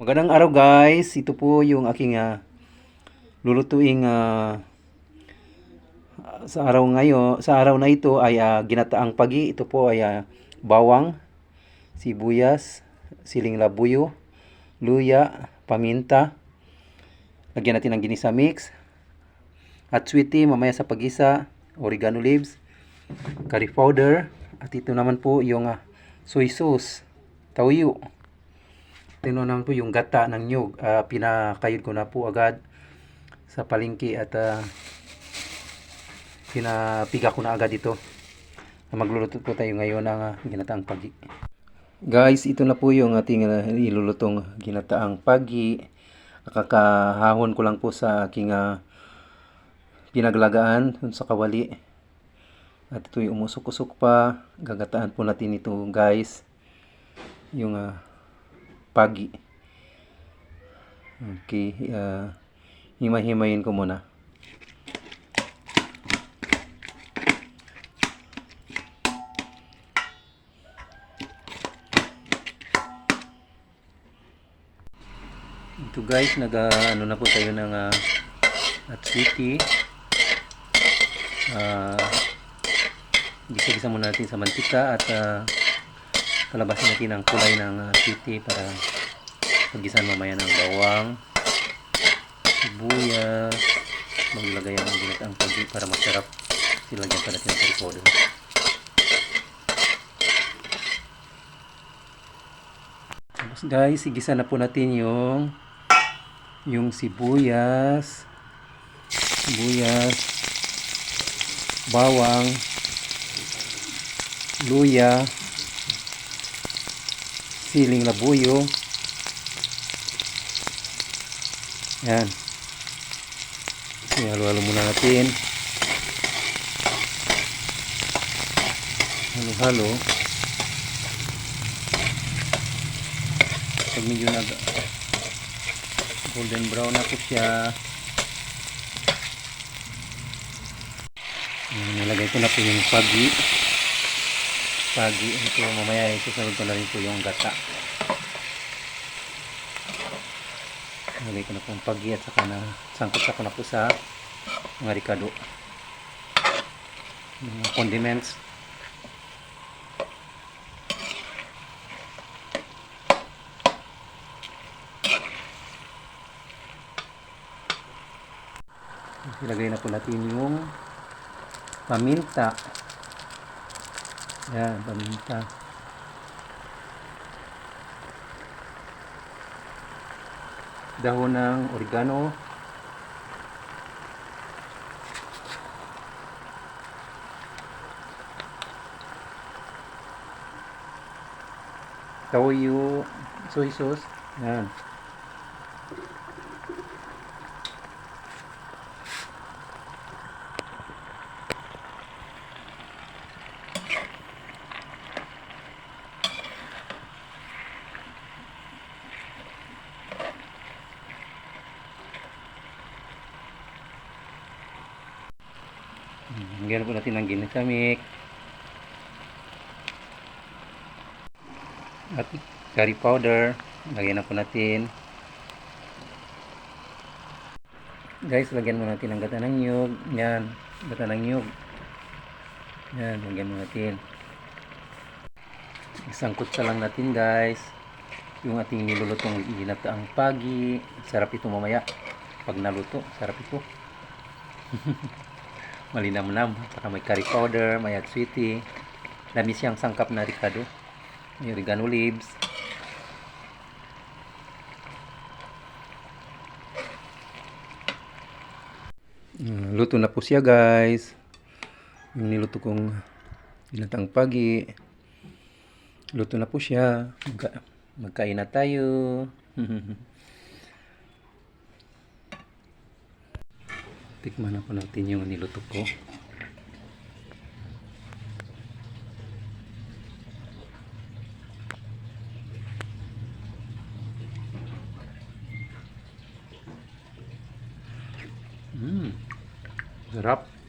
Magandang araw guys. Ito po yung aking ah, lulutuing ah, sa araw ngayon, sa araw na ito ay ah, ginataang pagi. Ito po ay ah, bawang, sibuyas, siling labuyo, luya, paminta. Lagyan natin ng ginisa mix. At sweetie mamaya sa pagisa, oregano leaves, curry powder, at ito naman po yung ah, soy sauce, tauyo. Ito naman po yung gata ng nyug. Ah, pinakayod ko na po agad sa palengke at ah, pinapiga ko na agad ito. Magluluto po tayo ngayon ng ah, ginataang pagi. Guys, ito na po yung ating ah, ilulutong ginataang pagi. Kakahahon ko lang po sa aking ah, pinaglagaan sa kawali. At ito'y umusok-usok pa. Gagataan po natin ito guys. Yung ah, pagi. Okay. ah, himay-himayin ko muna. Ito guys, nag ah, ano na po tayo ng ah, at city. Ah, gisa-gisa muna natin sa mantika at ah, palabasin natin ang kulay ng uh, para pagisan mamaya ng bawang, sibuyas, maglagay ang ginataang pagi para masarap. Silagyan pa natin ng curry powder. Tapos guys, igisa na po natin yung yung sibuyas, sibuyas, bawang, luya, siling labuyo. Yan. Halo-halo muna natin. Halo-halo. Pag medyo nag golden brown na po siya. Nilagay ko na po yung pagi. Pagi. Ito mamaya isusunod ko na rin po yung gata. Nilagay ko na po yung pagi at saka na sangkot ko na po sa mga ricado. Mga condiments. Ilagay na po natin yung paminta. Yan, paminta. Dahon ng oregano. Toyo, soy sauce. Yan. Lagyan po natin ng ginasamik. At curry powder. Lagyan na po natin. Guys, lagyan mo natin ng gata ng nyug. Yan. Gata ng nyug. Yan. Lagyan mo natin. Isang kutsa lang natin guys. Yung ating nilulutong ginataang pagi. Sarap ito mamaya. Pag naluto, sarap ito. malinamnam saka may curry powder may atswiti lamis siyang sangkap na ricado may oregano leaves Mm, luto na po siya guys. Yung niluto kong binatang pagi. Luto na po siya Magka, magkain na tayo Tikman na po natin yung niluto ko. Mmm. Sarap.